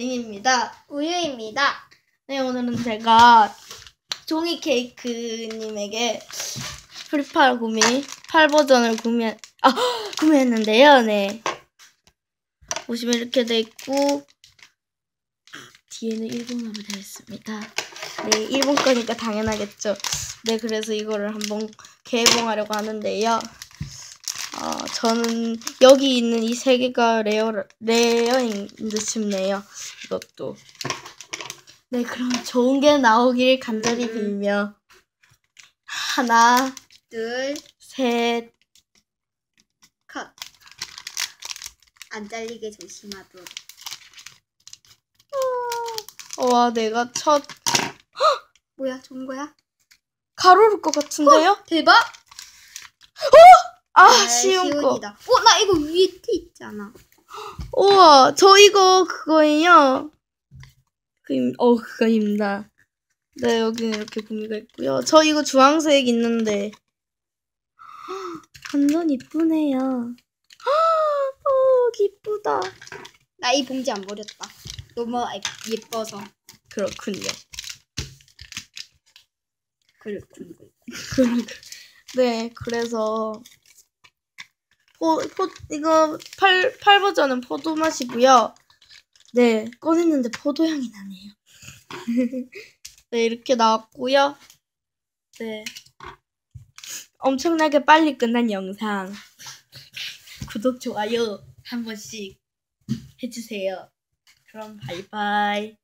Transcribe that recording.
아린입니다. 우유입니다. 네, 오늘은 제가 종이 케이크님에게 프리팔 구미, 팔 버전을 구매, 아, 구매했는데요, 네. 보시면 이렇게 돼 있고, 뒤에는 일본어로 되어 있습니다. 네, 일본 거니까 당연하겠죠. 네, 그래서 이거를 한번 개봉하려고 하는데요. 어, 저는 여기 있는 이 세 개가 레어, 레어인 듯 싶네요. 이것도. 네, 그럼 좋은 게 나오길 간절히 빌며. 하나, 둘, 셋, 컷. 안 잘리게 조심하도록. 와, 내가 첫 뭐야, 좋은 거야? 가로를 것 같은데요? 대박! 아, 아, 쉬운 거. 어, 나 이거 위에 티 있잖아. 우와, 저 이거 그거예요. 그, 어, 그거입니다. 네, 여기는 이렇게 구미가 있고요. 저 이거 주황색 있는데. 완전 이쁘네요. 어, 기쁘다. 나 이 봉지 안 버렸다. 너무 아- 예뻐서. 그렇군요. 그렇군. 네, 그래서 포, 포 이거 팔, 팔 버전은 포도 맛이고요. 네, 꺼냈는데 포도 향이 나네요. 네, 이렇게 나왔고요. 네. 엄청나게 빨리 끝난 영상. 구독, 좋아요 한 번씩 해주세요. 그럼 바이바이.